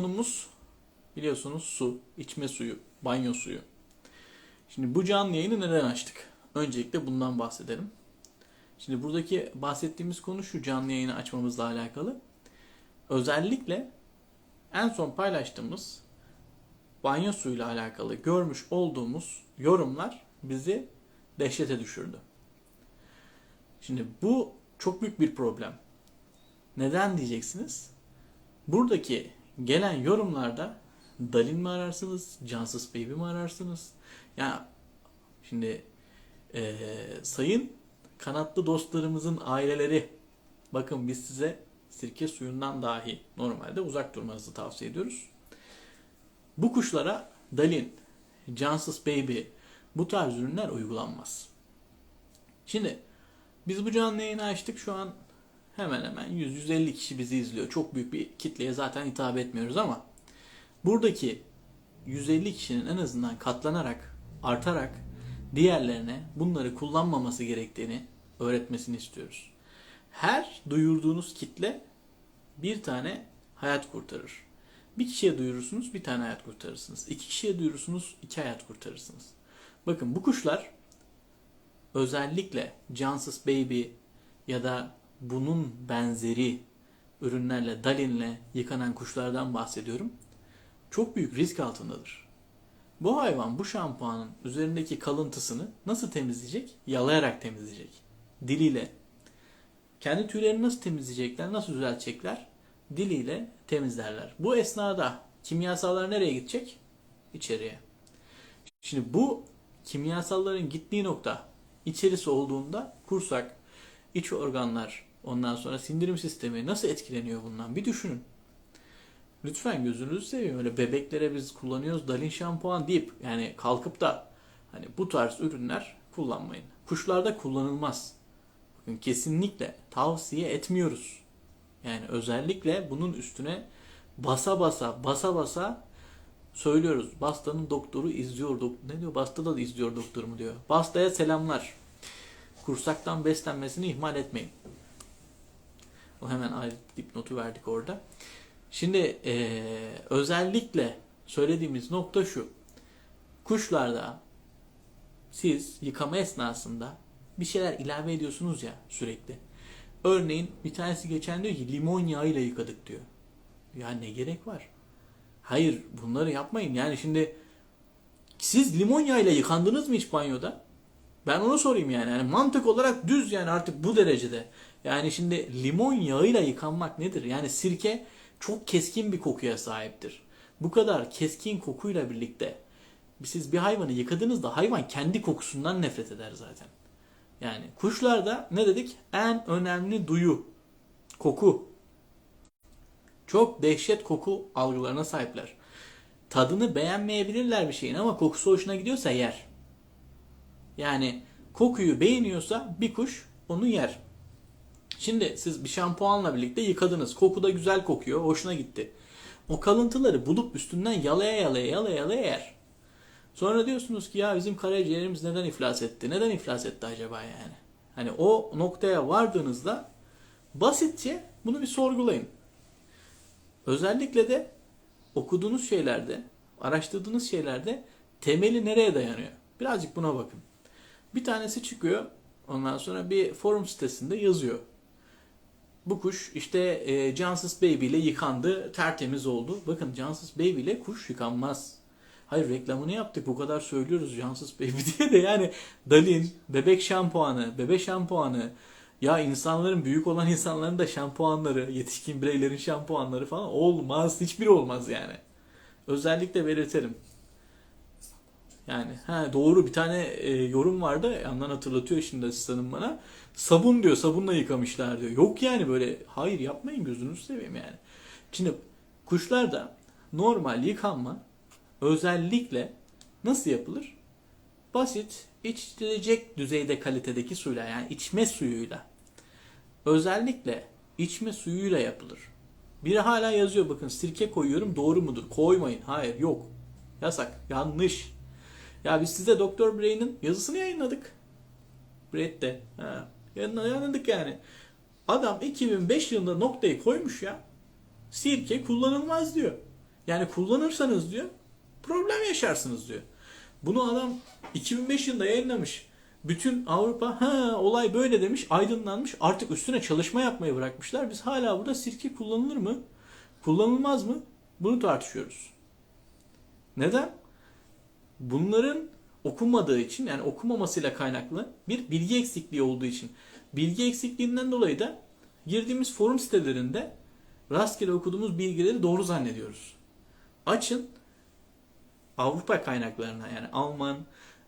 konumuz biliyorsunuz su, içme suyu, banyo suyu. Şimdi bu canlı yayını neden açtık? Öncelikle bundan bahsedelim. Şimdi buradaki bahsettiğimiz konu şu canlı yayını açmamızla alakalı. Özellikle en son paylaştığımız banyo suyuyla alakalı görmüş olduğumuz yorumlar bizi dehşete düşürdü. Şimdi bu çok büyük bir problem. Neden diyeceksiniz? Buradaki gelen yorumlarda Dalin mi ararsınız, Cansız Baby mi ararsınız? Ya şimdi eee, sayın kanatlı dostlarımızın aileleri bakın biz size sirke suyundan dahi normalde uzak durmanızı tavsiye ediyoruz. Bu kuşlara Dalin, Cansız Baby bu tarz ürünler uygulanmaz. Şimdi biz bu canlı yayını açtık şu an hemen hemen 100-150 kişi bizi izliyor. Çok büyük bir kitleye zaten hitap etmiyoruz ama buradaki 150 kişinin en azından katlanarak, artarak diğerlerine bunları kullanmaması gerektiğini öğretmesini istiyoruz. Her duyurduğunuz kitle bir tane hayat kurtarır. Bir kişiye duyurursunuz bir tane hayat kurtarırsınız. İki kişiye duyurursunuz iki hayat kurtarırsınız. Bakın bu kuşlar özellikle Cansız Baby ya da bunun benzeri ürünlerle, dalinle yıkanan kuşlardan bahsediyorum. Çok büyük risk altındadır. Bu hayvan bu şampuanın üzerindeki kalıntısını nasıl temizleyecek? Yalayarak temizleyecek. Diliyle. Kendi tüylerini nasıl temizleyecekler, nasıl düzeltecekler? Diliyle temizlerler. Bu esnada kimyasallar nereye gidecek? İçeriye. Şimdi bu kimyasalların gittiği nokta içerisi olduğunda kursak, iç organlar, ondan sonra sindirim sistemi nasıl etkileniyor bundan bir düşünün. Lütfen gözünüzü seveyim öyle bebeklere biz kullanıyoruz Dalin şampuan deyip yani kalkıp da hani bu tarz ürünler kullanmayın. Kuşlarda kullanılmaz. Bakın kesinlikle tavsiye etmiyoruz. Yani özellikle bunun üstüne basa basa basa basa söylüyoruz. Basta'nın doktoru izliyor. Dok ne diyor? Basta da izliyor doktorumu diyor. Basta'ya selamlar. Kursaktan beslenmesini ihmal etmeyin. O hemen ayrı dipnotu verdik orada. Şimdi eee, özellikle söylediğimiz nokta şu. Kuşlarda siz yıkama esnasında bir şeyler ilave ediyorsunuz ya sürekli. Örneğin bir tanesi geçen diyor ki limon yağıyla yıkadık diyor. Ya ne gerek var? Hayır bunları yapmayın. Yani şimdi siz limon yağıyla yıkandınız mı hiç banyoda? Ben onu sorayım yani. yani. Mantık olarak düz yani artık bu derecede. Yani şimdi limon yağıyla yıkanmak nedir? Yani sirke çok keskin bir kokuya sahiptir. Bu kadar keskin kokuyla birlikte siz bir hayvanı yıkadığınızda hayvan kendi kokusundan nefret eder zaten. Yani kuşlarda ne dedik? En önemli duyu koku. Çok dehşet koku algılarına sahipler. Tadını beğenmeyebilirler bir şeyin ama kokusu hoşuna gidiyorsa yer. Yani kokuyu beğeniyorsa bir kuş onu yer. Şimdi siz bir şampuanla birlikte yıkadınız. Koku da güzel kokuyor. Hoşuna gitti. O kalıntıları bulup üstünden yalaya yalaya yalaya yalaya yer. Sonra diyorsunuz ki ya bizim karaciğerimiz neden iflas etti? Neden iflas etti acaba yani? Hani o noktaya vardığınızda basitçe bunu bir sorgulayın. Özellikle de okuduğunuz şeylerde, araştırdığınız şeylerde temeli nereye dayanıyor? Birazcık buna bakın. Bir tanesi çıkıyor. Ondan sonra bir forum sitesinde yazıyor. Bu kuş işte e, Cansız Baby ile yıkandı, tertemiz oldu. Bakın Cansız Baby ile kuş yıkanmaz. Hayır reklamını yaptık bu kadar söylüyoruz Cansız Baby diye de yani Dalin, bebek şampuanı, bebe şampuanı, ya insanların büyük olan insanların da şampuanları, yetişkin bireylerin şampuanları falan olmaz. Hiçbiri olmaz yani. Özellikle belirtelim. Yani ha doğru bir tane e, yorum vardı. Yandan hatırlatıyor şimdi asistanım bana. Sabun diyor. Sabunla yıkamışlar diyor. Yok yani böyle hayır yapmayın gözünüzü seveyim yani. Şimdi kuşlarda normal yıkanma özellikle nasıl yapılır? Basit içilecek düzeyde kalitedeki suyla yani içme suyuyla. Özellikle içme suyuyla yapılır. Biri hala yazıyor bakın sirke koyuyorum doğru mudur? Koymayın. Hayır yok. Yasak. Yanlış. Ya biz size Doktor Brain'in yazısını yayınladık. Brett'te. Ha. Yayınladık yani. Adam 2005 yılında noktayı koymuş ya. Sirke kullanılmaz diyor. Yani kullanırsanız diyor problem yaşarsınız diyor. Bunu adam 2005 yılında yayınlamış. Bütün Avrupa ha olay böyle demiş, aydınlanmış. Artık üstüne çalışma yapmayı bırakmışlar. Biz hala burada sirke kullanılır mı? Kullanılmaz mı? Bunu tartışıyoruz. Neden? Bunların okunmadığı için yani okumamasıyla kaynaklı bir bilgi eksikliği olduğu için. Bilgi eksikliğinden dolayı da girdiğimiz forum sitelerinde rastgele okuduğumuz bilgileri doğru zannediyoruz. Açın Avrupa kaynaklarına yani Alman,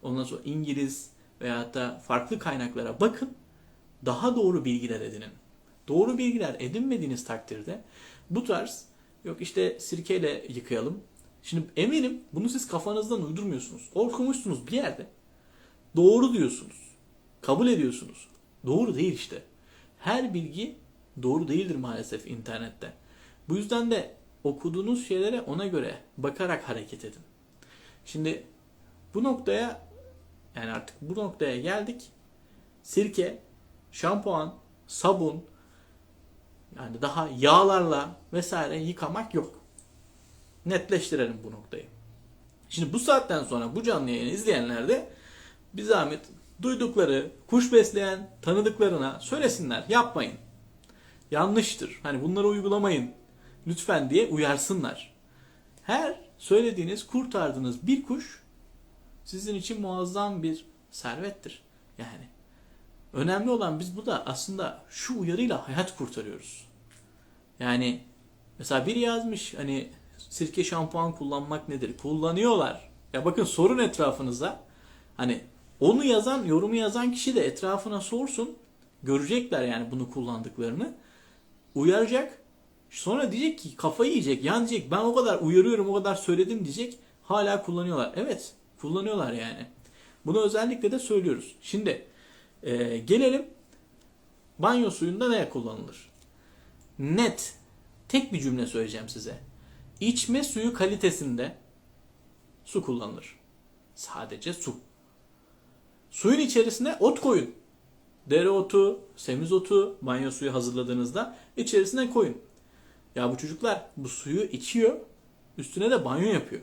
ondan sonra İngiliz veyahut da farklı kaynaklara bakın. Daha doğru bilgiler edinin. Doğru bilgiler edinmediğiniz takdirde bu tarz yok işte sirkeyle yıkayalım. Şimdi eminim bunu siz kafanızdan uydurmuyorsunuz. Okumuşsunuz bir yerde. Doğru diyorsunuz. Kabul ediyorsunuz. Doğru değil işte. Her bilgi doğru değildir maalesef internette. Bu yüzden de okuduğunuz şeylere ona göre bakarak hareket edin. Şimdi bu noktaya yani artık bu noktaya geldik. Sirke, şampuan, sabun yani daha yağlarla vesaire yıkamak yok. Netleştirelim bu noktayı. Şimdi bu saatten sonra bu canlı yayını izleyenler de bir zahmet duydukları, kuş besleyen tanıdıklarına söylesinler. Yapmayın. Yanlıştır. Hani bunları uygulamayın. Lütfen diye uyarsınlar. Her söylediğiniz, kurtardığınız bir kuş sizin için muazzam bir servettir. Yani önemli olan biz burada aslında şu uyarıyla hayat kurtarıyoruz. Yani mesela biri yazmış hani sirke şampuan kullanmak nedir? Kullanıyorlar. Ya bakın sorun etrafınıza. Hani onu yazan, yorumu yazan kişi de etrafına sorsun. Görecekler yani bunu kullandıklarını. Uyaracak. Sonra diyecek ki kafayı yiyecek. Yani diyecek ben o kadar uyarıyorum, o kadar söyledim diyecek. Hala kullanıyorlar. Evet, kullanıyorlar yani. Bunu özellikle de söylüyoruz. Şimdi e, gelelim banyo suyunda neye kullanılır? Net, tek bir cümle söyleyeceğim size. İçme suyu kalitesinde su kullanılır. Sadece su. Suyun içerisine ot koyun. Dereotu, semizotu banyo suyu hazırladığınızda içerisine koyun. Ya bu çocuklar bu suyu içiyor, üstüne de banyo yapıyor.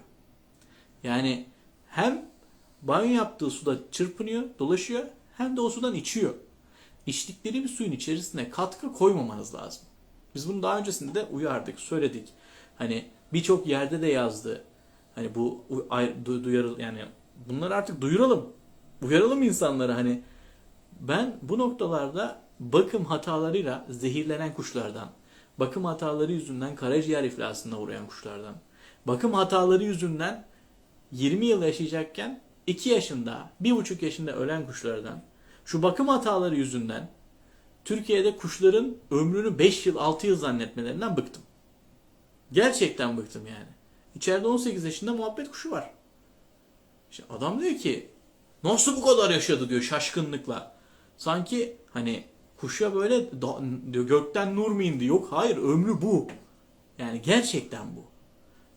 Yani hem banyo yaptığı suda çırpınıyor, dolaşıyor hem de o sudan içiyor. İçtikleri bir suyun içerisine katkı koymamanız lazım. Biz bunu daha öncesinde de uyardık, söyledik. Hani birçok yerde de yazdı. Hani bu duyarıl yani bunları artık duyuralım. Uyaralım insanları hani ben bu noktalarda bakım hatalarıyla zehirlenen kuşlardan, bakım hataları yüzünden karaciğer iflasına uğrayan kuşlardan, bakım hataları yüzünden 20 yıl yaşayacakken 2 yaşında, 1,5 yaşında ölen kuşlardan, şu bakım hataları yüzünden Türkiye'de kuşların ömrünü 5 yıl, 6 yıl zannetmelerinden bıktım. Gerçekten bıktım yani. İçeride 18 yaşında muhabbet kuşu var. İşte adam diyor ki nasıl bu kadar yaşadı diyor şaşkınlıkla. Sanki hani kuşa böyle diyor, gökten nur mu indi? Yok hayır ömrü bu. Yani gerçekten bu.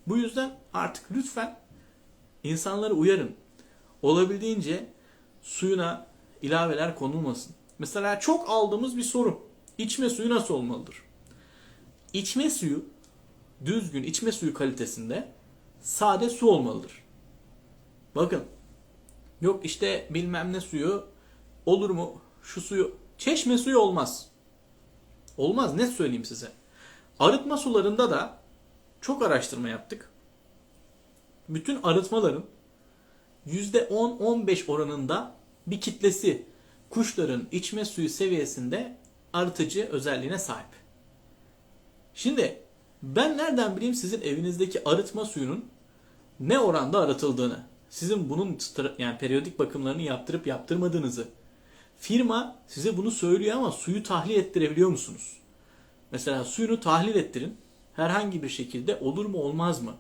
Bu yüzden artık lütfen insanları uyarın. Olabildiğince suyuna ilaveler konulmasın. Mesela çok aldığımız bir soru. İçme suyu nasıl olmalıdır? İçme suyu düzgün içme suyu kalitesinde sade su olmalıdır. Bakın. Yok işte bilmem ne suyu olur mu? Şu suyu çeşme suyu olmaz. Olmaz ne söyleyeyim size. Arıtma sularında da çok araştırma yaptık. Bütün arıtmaların %10-15 oranında bir kitlesi kuşların içme suyu seviyesinde arıtıcı özelliğine sahip. Şimdi ben nereden bileyim sizin evinizdeki arıtma suyunun ne oranda arıtıldığını? Sizin bunun yani periyodik bakımlarını yaptırıp yaptırmadığınızı. Firma size bunu söylüyor ama suyu tahlil ettirebiliyor musunuz? Mesela suyunu tahlil ettirin. Herhangi bir şekilde olur mu olmaz mı?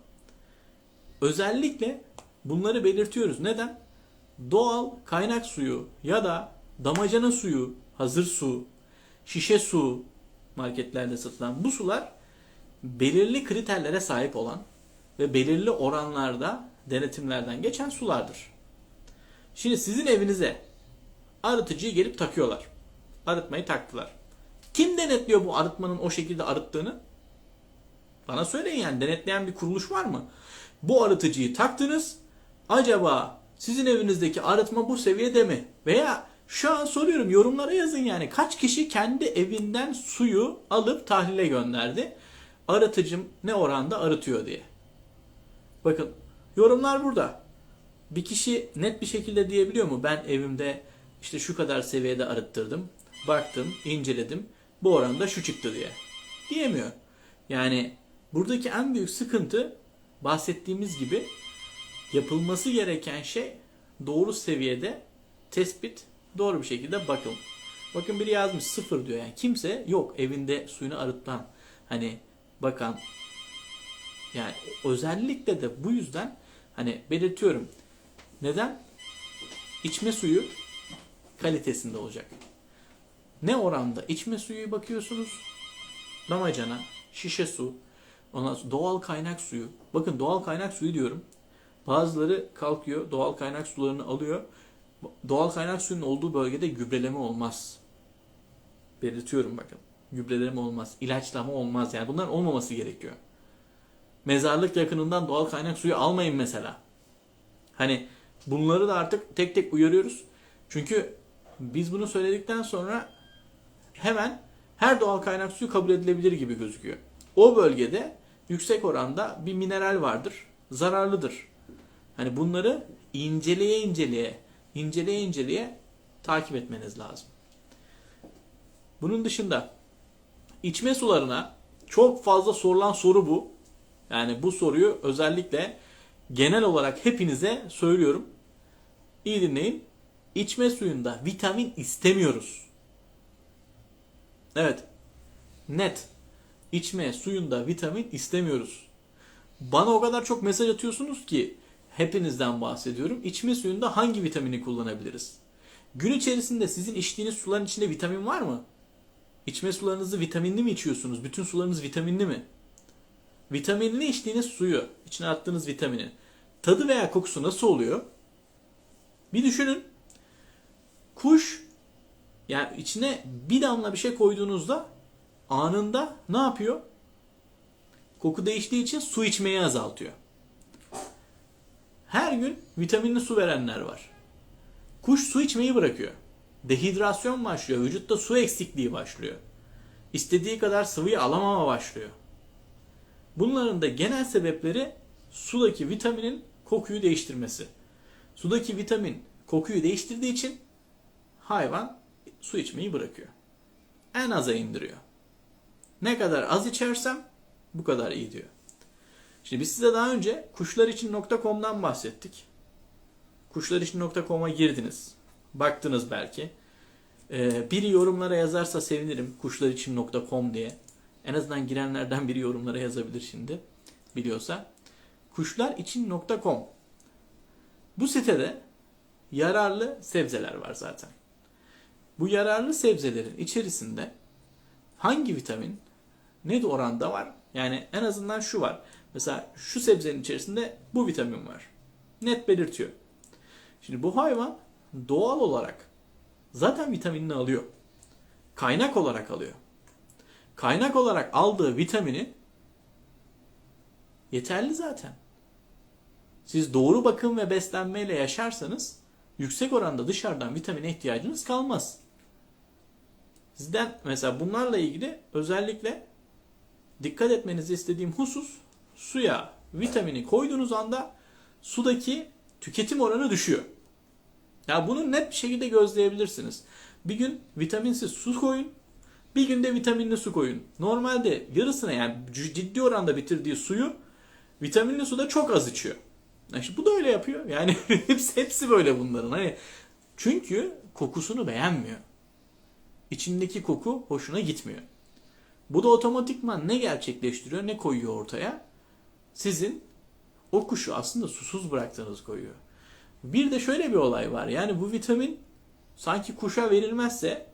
Özellikle bunları belirtiyoruz. Neden? Doğal kaynak suyu ya da damacana suyu, hazır su, şişe su marketlerde satılan bu sular belirli kriterlere sahip olan ve belirli oranlarda denetimlerden geçen sulardır. Şimdi sizin evinize arıtıcıyı gelip takıyorlar. Arıtmayı taktılar. Kim denetliyor bu arıtmanın o şekilde arıttığını? Bana söyleyin yani denetleyen bir kuruluş var mı? Bu arıtıcıyı taktınız. Acaba sizin evinizdeki arıtma bu seviyede mi? Veya şu an soruyorum yorumlara yazın yani kaç kişi kendi evinden suyu alıp tahlile gönderdi? Arıtıcım ne oranda arıtıyor diye. Bakın yorumlar burada. Bir kişi net bir şekilde diyebiliyor mu? Ben evimde işte şu kadar seviyede arıttırdım. Baktım, inceledim. Bu oranda şu çıktı diye. Diyemiyor. Yani buradaki en büyük sıkıntı bahsettiğimiz gibi yapılması gereken şey doğru seviyede tespit, doğru bir şekilde bakım. Bakın biri yazmış sıfır diyor yani kimse yok evinde suyunu arıtan hani bakan yani özellikle de bu yüzden hani belirtiyorum. Neden? İçme suyu kalitesinde olacak. Ne oranda içme suyu bakıyorsunuz? Damacana, şişe su, ondan sonra doğal kaynak suyu. Bakın doğal kaynak suyu diyorum. Bazıları kalkıyor, doğal kaynak sularını alıyor. Doğal kaynak suyunun olduğu bölgede gübreleme olmaz. Belirtiyorum bakın. Gübreleme olmaz, ilaçlama olmaz. Yani bunların olmaması gerekiyor. Mezarlık yakınından doğal kaynak suyu almayın mesela. Hani bunları da artık tek tek uyarıyoruz. Çünkü biz bunu söyledikten sonra hemen her doğal kaynak suyu kabul edilebilir gibi gözüküyor. O bölgede yüksek oranda bir mineral vardır. Zararlıdır. Hani bunları inceleye inceleye, inceleye inceleye takip etmeniz lazım. Bunun dışında içme sularına çok fazla sorulan soru bu. Yani bu soruyu özellikle genel olarak hepinize söylüyorum. İyi dinleyin. İçme suyunda vitamin istemiyoruz. Evet. Net. İçme suyunda vitamin istemiyoruz. Bana o kadar çok mesaj atıyorsunuz ki hepinizden bahsediyorum. İçme suyunda hangi vitamini kullanabiliriz? Gün içerisinde sizin içtiğiniz suların içinde vitamin var mı? İçme sularınızı vitaminli mi içiyorsunuz? Bütün sularınız vitaminli mi? Vitaminli içtiğiniz suyu, içine attığınız vitamini tadı veya kokusu nasıl oluyor? Bir düşünün. Kuş yani içine bir damla bir şey koyduğunuzda anında ne yapıyor? Koku değiştiği için su içmeyi azaltıyor. Her gün vitaminli su verenler var. Kuş su içmeyi bırakıyor. Dehidrasyon başlıyor. Vücutta su eksikliği başlıyor. İstediği kadar sıvıyı alamama başlıyor. Bunların da genel sebepleri sudaki vitaminin kokuyu değiştirmesi. Sudaki vitamin kokuyu değiştirdiği için hayvan su içmeyi bırakıyor. En aza indiriyor. Ne kadar az içersem bu kadar iyi diyor. Şimdi biz size daha önce kuşlaricin.com'dan bahsettik. Kuşlaricin.com'a girdiniz. Baktınız belki. Ee, biri yorumlara yazarsa sevinirim. Kuşlaricin.com diye. En azından girenlerden biri yorumlara yazabilir şimdi. Biliyorsa. Kuşlaricin.com Bu sitede yararlı sebzeler var zaten. Bu yararlı sebzelerin içerisinde hangi vitamin ne de oranda var? Yani en azından şu var. Mesela şu sebzenin içerisinde bu vitamin var. Net belirtiyor. Şimdi bu hayvan doğal olarak zaten vitaminini alıyor. Kaynak olarak alıyor. Kaynak olarak aldığı vitamini yeterli zaten. Siz doğru bakım ve beslenmeyle yaşarsanız yüksek oranda dışarıdan vitamine ihtiyacınız kalmaz. Sizden mesela bunlarla ilgili özellikle dikkat etmenizi istediğim husus suya vitamini koyduğunuz anda sudaki tüketim oranı düşüyor. Ya bunu net bir şekilde gözleyebilirsiniz. Bir gün vitaminsiz su koyun, bir günde vitaminli su koyun. Normalde yarısına yani ciddi oranda bitirdiği suyu vitaminli suda çok az içiyor. İşte bu da öyle yapıyor. Yani hepsi, hepsi böyle bunların. Hani çünkü kokusunu beğenmiyor. İçindeki koku hoşuna gitmiyor. Bu da otomatikman ne gerçekleştiriyor, ne koyuyor ortaya? Sizin o kuşu aslında susuz bıraktığınız koyuyor. Bir de şöyle bir olay var. Yani bu vitamin sanki kuşa verilmezse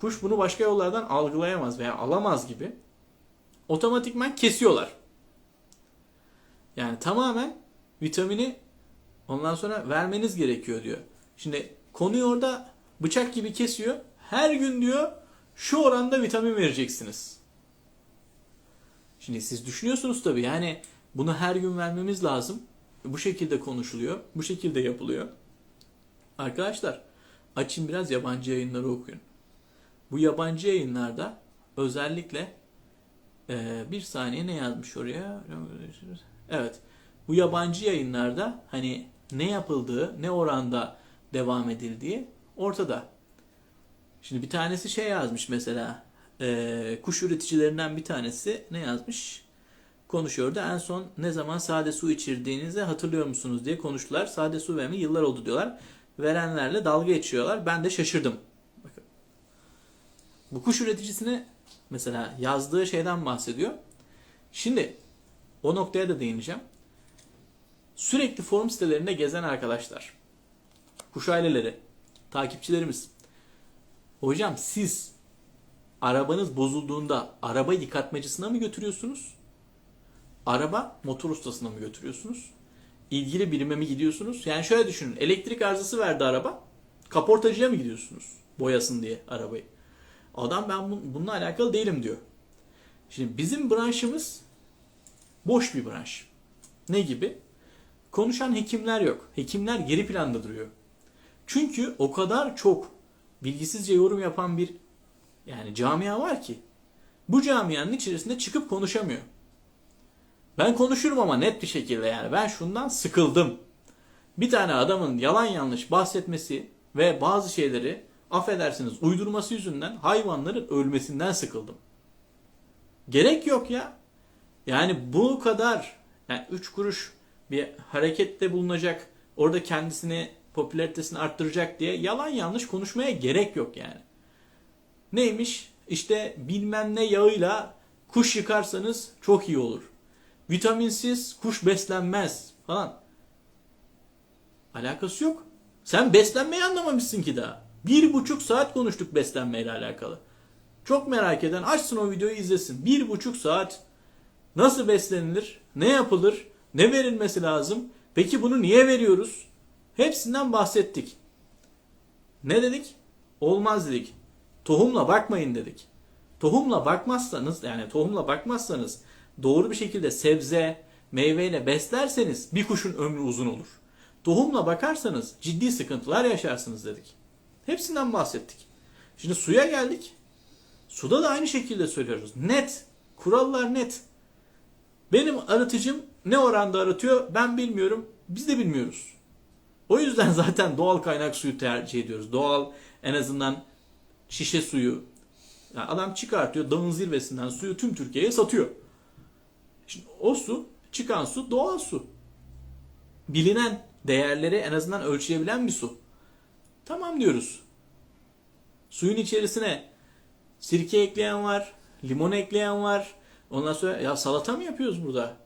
kuş bunu başka yollardan algılayamaz veya alamaz gibi otomatikman kesiyorlar. Yani tamamen vitamini ondan sonra vermeniz gerekiyor diyor. Şimdi konuyu orada bıçak gibi kesiyor. Her gün diyor şu oranda vitamin vereceksiniz. Şimdi siz düşünüyorsunuz tabii yani bunu her gün vermemiz lazım. Bu şekilde konuşuluyor. Bu şekilde yapılıyor. Arkadaşlar açın biraz yabancı yayınları okuyun. Bu yabancı yayınlarda özellikle e, bir saniye ne yazmış oraya? Evet. Bu yabancı yayınlarda hani ne yapıldığı, ne oranda devam edildiği ortada. Şimdi bir tanesi şey yazmış mesela. e, kuş üreticilerinden bir tanesi ne yazmış? Konuşuyordu. En son ne zaman sade su içirdiğinizi hatırlıyor musunuz diye konuştular. Sade su vermeyi yıllar oldu diyorlar. Verenlerle dalga geçiyorlar. Ben de şaşırdım. Bakın. Bu kuş üreticisine mesela yazdığı şeyden bahsediyor. Şimdi o noktaya da değineceğim. Sürekli forum sitelerinde gezen arkadaşlar, kuş aileleri, takipçilerimiz. Hocam siz arabanız bozulduğunda araba yıkatmacısına mı götürüyorsunuz? Araba motor ustasına mı götürüyorsunuz? İlgili birime mi gidiyorsunuz? Yani şöyle düşünün. Elektrik arızası verdi araba. Kaportacıya mı gidiyorsunuz? Boyasın diye arabayı. Adam ben bun- bununla alakalı değilim diyor. Şimdi bizim branşımız boş bir branş. Ne gibi? Konuşan hekimler yok. Hekimler geri planda duruyor. Çünkü o kadar çok bilgisizce yorum yapan bir yani camia var ki bu camianın içerisinde çıkıp konuşamıyor. Ben konuşurum ama net bir şekilde yani ben şundan sıkıldım. Bir tane adamın yalan yanlış bahsetmesi ve bazı şeyleri affedersiniz uydurması yüzünden hayvanların ölmesinden sıkıldım. Gerek yok ya. Yani bu kadar yani 3 kuruş bir harekette bulunacak, orada kendisini popülaritesini arttıracak diye yalan yanlış konuşmaya gerek yok yani. Neymiş? İşte bilmem ne yağıyla kuş yıkarsanız çok iyi olur. Vitaminsiz kuş beslenmez falan. Alakası yok. Sen beslenmeyi anlamamışsın ki daha. Bir buçuk saat konuştuk beslenmeyle alakalı. Çok merak eden açsın o videoyu izlesin. Bir buçuk saat nasıl beslenilir, ne yapılır, ne verilmesi lazım, peki bunu niye veriyoruz? Hepsinden bahsettik. Ne dedik? Olmaz dedik. Tohumla bakmayın dedik. Tohumla bakmazsanız yani tohumla bakmazsanız doğru bir şekilde sebze, meyveyle beslerseniz bir kuşun ömrü uzun olur. Tohumla bakarsanız ciddi sıkıntılar yaşarsınız dedik. Hepsinden bahsettik. Şimdi suya geldik. Suda da aynı şekilde söylüyoruz. Net. Kurallar net. Benim arıtıcım ne oranda aratıyor ben bilmiyorum. Biz de bilmiyoruz. O yüzden zaten doğal kaynak suyu tercih ediyoruz. Doğal en azından şişe suyu. Yani adam çıkartıyor dağın zirvesinden suyu tüm Türkiye'ye satıyor. Şimdi o su çıkan su doğal su. Bilinen değerleri en azından ölçülebilen bir su. Tamam diyoruz. Suyun içerisine sirke ekleyen var, limon ekleyen var. Ondan sonra ya salata mı yapıyoruz burada?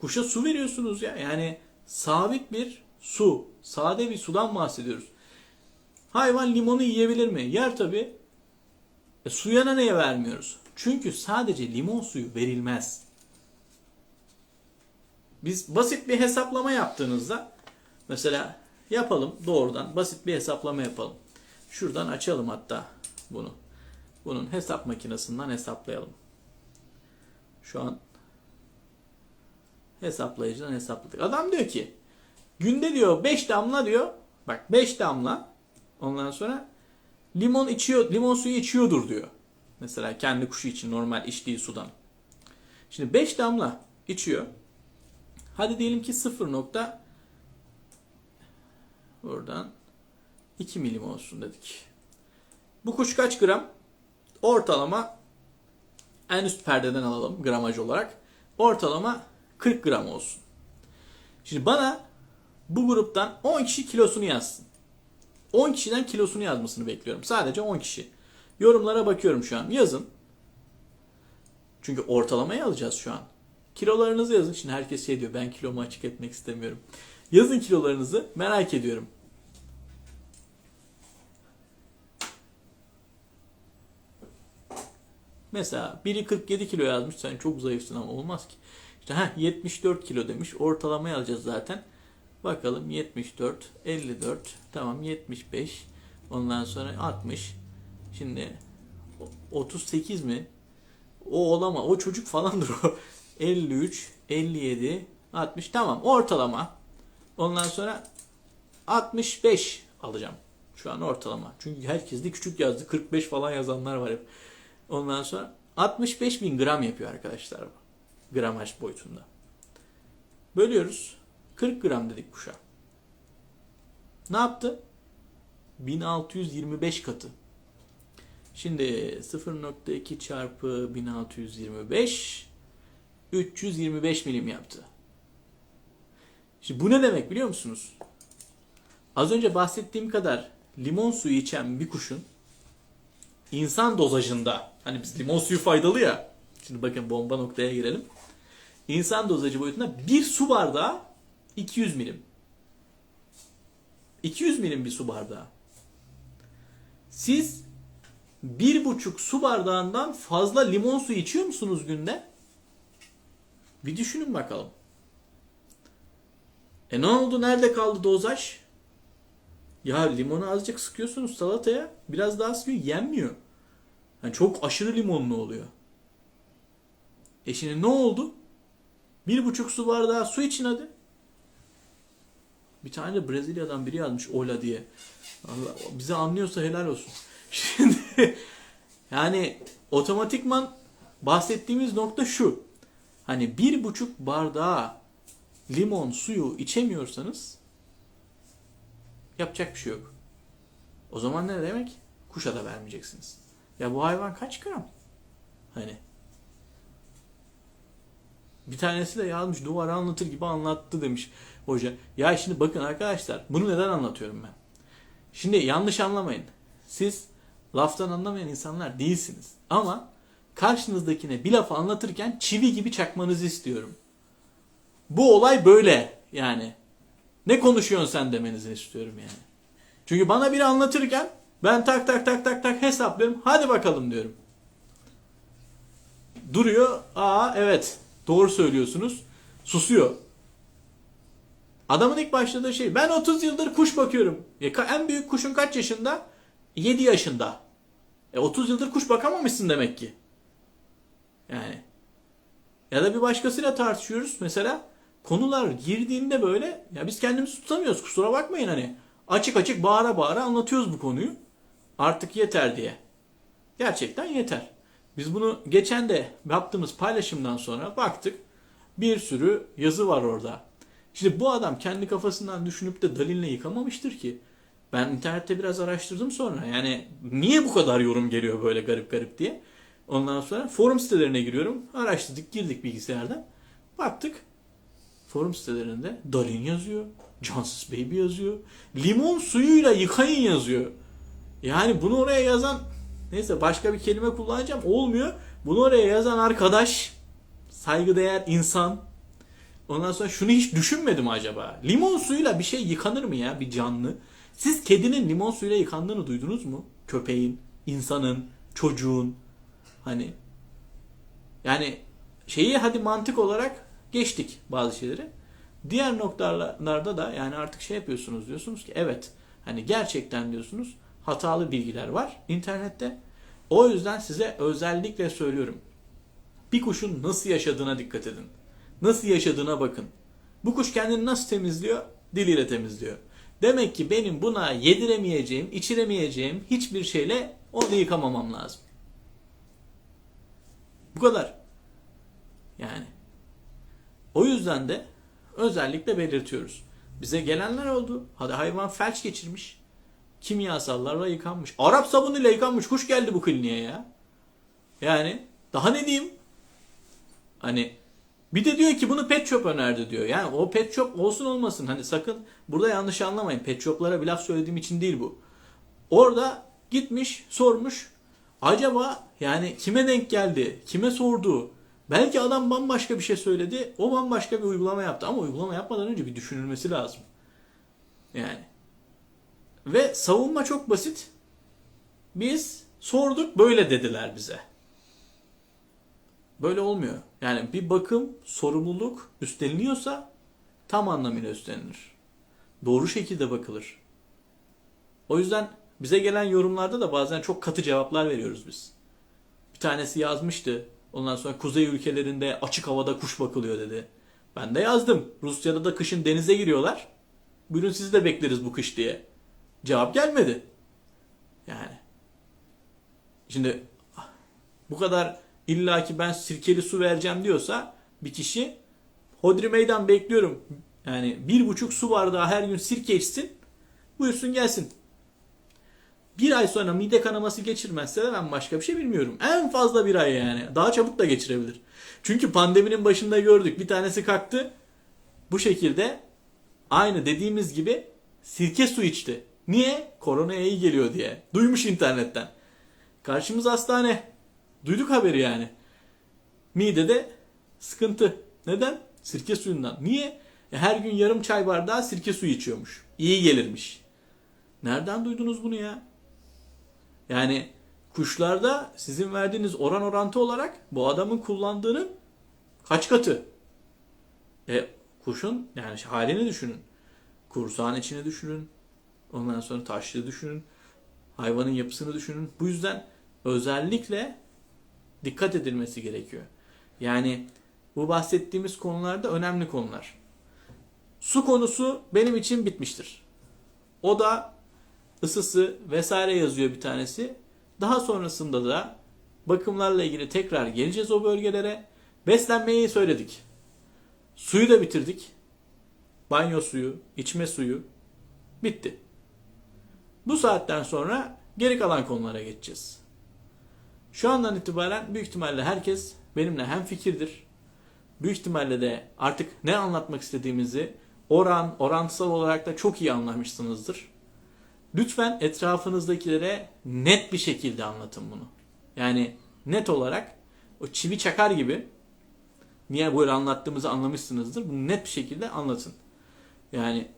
Kuşa su veriyorsunuz ya. Yani sabit bir su, sade bir sudan bahsediyoruz. Hayvan limonu yiyebilir mi? Yer tabi. E, suyana neye vermiyoruz? Çünkü sadece limon suyu verilmez. Biz basit bir hesaplama yaptığınızda mesela yapalım doğrudan basit bir hesaplama yapalım. Şuradan açalım hatta bunu. Bunun hesap makinesinden hesaplayalım. Şu an hesaplayıcıdan hesapladık. Adam diyor ki günde diyor 5 damla diyor. Bak 5 damla ondan sonra limon içiyor, limon suyu içiyordur diyor. Mesela kendi kuşu için normal içtiği sudan. Şimdi 5 damla içiyor. Hadi diyelim ki 0 nokta buradan 2 milim olsun dedik. Bu kuş kaç gram? Ortalama en üst perdeden alalım gramaj olarak. Ortalama 40 gram olsun. Şimdi bana bu gruptan 10 kişi kilosunu yazsın. 10 kişiden kilosunu yazmasını bekliyorum. Sadece 10 kişi. Yorumlara bakıyorum şu an. Yazın. Çünkü ortalamayı alacağız şu an. Kilolarınızı yazın. Şimdi herkes şey diyor ben kilomu açık etmek istemiyorum. Yazın kilolarınızı merak ediyorum. Mesela biri 47 kilo yazmış sen çok zayıfsın ama olmaz ki. İşte ha 74 kilo demiş ortalamayı alacağız zaten. Bakalım 74, 54, tamam 75, ondan sonra 60. Şimdi o- 38 mi? O olama, o çocuk falandır o. 53, 57, 60 tamam ortalama. Ondan sonra 65 alacağım. Şu an ortalama. Çünkü herkes de küçük yazdı. 45 falan yazanlar var hep. Ondan sonra 65 bin gram yapıyor arkadaşlar. Gramaj boyutunda. Bölüyoruz. 40 gram dedik kuşa. Ne yaptı? 1625 katı. Şimdi 0.2 çarpı 1625 325 milim yaptı. Şimdi bu ne demek biliyor musunuz? Az önce bahsettiğim kadar limon suyu içen bir kuşun insan dozajında hani biz limon suyu faydalı ya. Şimdi bakın bomba noktaya girelim. İnsan dozajı boyutunda bir su bardağı 200 milim. 200 milim bir su bardağı. Siz bir buçuk su bardağından fazla limon suyu içiyor musunuz günde? Bir düşünün bakalım. E ne oldu? Nerede kaldı dozaj? Ya limonu azıcık sıkıyorsunuz salataya. Biraz daha sıkıyor. Yenmiyor. Yani çok aşırı limonlu oluyor. E şimdi ne oldu? Bir buçuk su bardağı su için hadi. Bir tane de Brezilya'dan biri yazmış Ola diye. Allah, bizi anlıyorsa helal olsun. Şimdi yani otomatikman bahsettiğimiz nokta şu. Hani bir buçuk bardağı limon suyu içemiyorsanız yapacak bir şey yok. O zaman ne demek? Kuşa da vermeyeceksiniz. Ya bu hayvan kaç gram? Hani bir tanesi de yazmış duvara anlatır gibi anlattı demiş hoca. Ya şimdi bakın arkadaşlar bunu neden anlatıyorum ben? Şimdi yanlış anlamayın. Siz laftan anlamayan insanlar değilsiniz. Ama karşınızdakine bir lafı anlatırken çivi gibi çakmanızı istiyorum. Bu olay böyle yani. Ne konuşuyorsun sen demenizi istiyorum yani. Çünkü bana biri anlatırken ben tak tak tak tak tak hesaplıyorum. Hadi bakalım diyorum. Duruyor. Aa evet doğru söylüyorsunuz. Susuyor. Adamın ilk başladığı şey ben 30 yıldır kuş bakıyorum. E, ka- en büyük kuşun kaç yaşında? 7 yaşında. E 30 yıldır kuş bakamamışsın demek ki. Yani. Ya da bir başkasıyla tartışıyoruz mesela. Konular girdiğinde böyle ya biz kendimizi tutamıyoruz kusura bakmayın hani. Açık açık bağıra bağıra anlatıyoruz bu konuyu. Artık yeter diye. Gerçekten yeter. Biz bunu geçen de yaptığımız paylaşımdan sonra baktık. Bir sürü yazı var orada. Şimdi bu adam kendi kafasından düşünüp de Dalin'le yıkamamıştır ki. Ben internette biraz araştırdım sonra. Yani niye bu kadar yorum geliyor böyle garip garip diye. Ondan sonra forum sitelerine giriyorum. Araştırdık, girdik bilgisayardan. Baktık. Forum sitelerinde Dalin yazıyor. Cansız Baby yazıyor. Limon suyuyla yıkayın yazıyor. Yani bunu oraya yazan neyse başka bir kelime kullanacağım. Olmuyor. Bunu oraya yazan arkadaş saygıdeğer insan Ondan sonra şunu hiç düşünmedim acaba? Limon suyuyla bir şey yıkanır mı ya bir canlı? Siz kedinin limon suyuyla yıkandığını duydunuz mu? Köpeğin, insanın, çocuğun. Hani yani şeyi hadi mantık olarak geçtik bazı şeyleri. Diğer noktalarda da yani artık şey yapıyorsunuz diyorsunuz ki evet hani gerçekten diyorsunuz hatalı bilgiler var internette. O yüzden size özellikle söylüyorum. Bir kuşun nasıl yaşadığına dikkat edin. Nasıl yaşadığına bakın. Bu kuş kendini nasıl temizliyor? Diliyle temizliyor. Demek ki benim buna yediremeyeceğim, içiremeyeceğim hiçbir şeyle onu yıkamamam lazım. Bu kadar. Yani. O yüzden de özellikle belirtiyoruz. Bize gelenler oldu. Hadi hayvan felç geçirmiş. Kimyasallarla yıkanmış. Arap sabunuyla yıkanmış. Kuş geldi bu kliniğe ya. Yani daha ne diyeyim? Hani bir de diyor ki bunu pet shop önerdi diyor. Yani o pet shop olsun olmasın. Hani sakın burada yanlış anlamayın. Pet shoplara bir laf söylediğim için değil bu. Orada gitmiş sormuş. Acaba yani kime denk geldi? Kime sordu? Belki adam bambaşka bir şey söyledi. O bambaşka bir uygulama yaptı. Ama uygulama yapmadan önce bir düşünülmesi lazım. Yani. Ve savunma çok basit. Biz sorduk böyle dediler bize. Böyle olmuyor. Yani bir bakım, sorumluluk üstleniyorsa tam anlamıyla üstlenilir. Doğru şekilde bakılır. O yüzden bize gelen yorumlarda da bazen çok katı cevaplar veriyoruz biz. Bir tanesi yazmıştı. Ondan sonra kuzey ülkelerinde açık havada kuş bakılıyor dedi. Ben de yazdım. Rusya'da da kışın denize giriyorlar. Buyurun sizi de bekleriz bu kış diye. Cevap gelmedi. Yani. Şimdi bu kadar illaki ben sirkeli su vereceğim diyorsa bir kişi hodri meydan bekliyorum. Yani bir buçuk su bardağı her gün sirke içsin. Buyursun gelsin. Bir ay sonra mide kanaması geçirmezse de ben başka bir şey bilmiyorum. En fazla bir ay yani. Daha çabuk da geçirebilir. Çünkü pandeminin başında gördük. Bir tanesi kalktı. Bu şekilde aynı dediğimiz gibi sirke su içti. Niye? Koronaya iyi geliyor diye. Duymuş internetten. Karşımız hastane. Duyduk haberi yani. Midede sıkıntı. Neden? Sirke suyundan. Niye? E, Her gün yarım çay bardağı sirke suyu içiyormuş. İyi gelirmiş. Nereden duydunuz bunu ya? Yani kuşlarda sizin verdiğiniz oran orantı olarak bu adamın kullandığının kaç katı? E kuşun yani halini düşünün. Kursağın içini düşünün. Ondan sonra taşlığı düşünün. Hayvanın yapısını düşünün. Bu yüzden özellikle dikkat edilmesi gerekiyor. Yani bu bahsettiğimiz konularda önemli konular. Su konusu benim için bitmiştir. O da ısısı vesaire yazıyor bir tanesi. Daha sonrasında da bakımlarla ilgili tekrar geleceğiz o bölgelere. Beslenmeyi söyledik. Suyu da bitirdik. Banyo suyu, içme suyu bitti. Bu saatten sonra geri kalan konulara geçeceğiz. Şu andan itibaren büyük ihtimalle herkes benimle hem fikirdir. Büyük ihtimalle de artık ne anlatmak istediğimizi oran, orantısal olarak da çok iyi anlamışsınızdır. Lütfen etrafınızdakilere net bir şekilde anlatın bunu. Yani net olarak o çivi çakar gibi niye böyle anlattığımızı anlamışsınızdır. Bunu net bir şekilde anlatın. Yani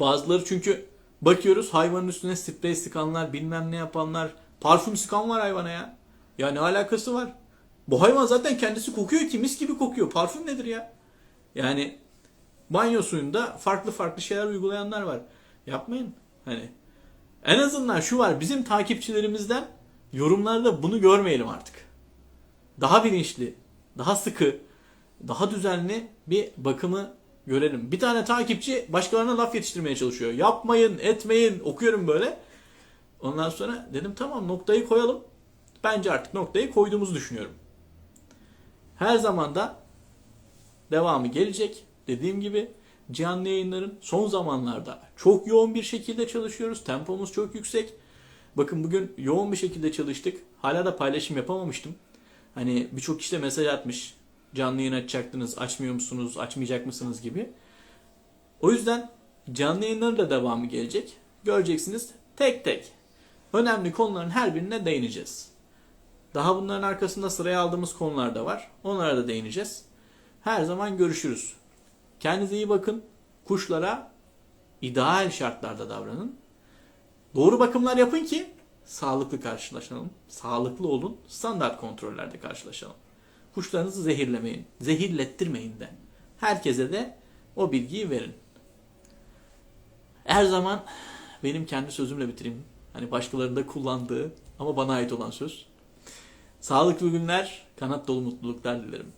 bazıları çünkü bakıyoruz hayvanın üstüne sprey sıkanlar, bilmem ne yapanlar, parfüm sıkan var hayvana ya. Ya ne alakası var? Bu hayvan zaten kendisi kokuyor ki mis gibi kokuyor. Parfüm nedir ya? Yani banyo suyunda farklı farklı şeyler uygulayanlar var. Yapmayın. Hani en azından şu var bizim takipçilerimizden yorumlarda bunu görmeyelim artık. Daha bilinçli, daha sıkı, daha düzenli bir bakımı görelim. Bir tane takipçi başkalarına laf yetiştirmeye çalışıyor. Yapmayın, etmeyin, okuyorum böyle. Ondan sonra dedim tamam noktayı koyalım. Bence artık noktayı koyduğumuzu düşünüyorum. Her zaman da devamı gelecek. Dediğim gibi canlı yayınların son zamanlarda çok yoğun bir şekilde çalışıyoruz. Tempomuz çok yüksek. Bakın bugün yoğun bir şekilde çalıştık. Hala da paylaşım yapamamıştım. Hani birçok kişi de mesaj atmış. Canlı yayın açacaktınız, açmıyor musunuz, açmayacak mısınız gibi. O yüzden canlı yayınların da devamı gelecek. Göreceksiniz tek tek önemli konuların her birine değineceğiz. Daha bunların arkasında sıraya aldığımız konular da var. Onlara da değineceğiz. Her zaman görüşürüz. Kendinize iyi bakın. Kuşlara ideal şartlarda davranın. Doğru bakımlar yapın ki sağlıklı karşılaşalım. Sağlıklı olun. Standart kontrollerde karşılaşalım. Kuşlarınızı zehirlemeyin. Zehirlettirmeyin de. Herkese de o bilgiyi verin. Her zaman benim kendi sözümle bitireyim. Hani başkalarının da kullandığı ama bana ait olan söz. Sağlıklı günler, kanat dolu mutluluklar dilerim.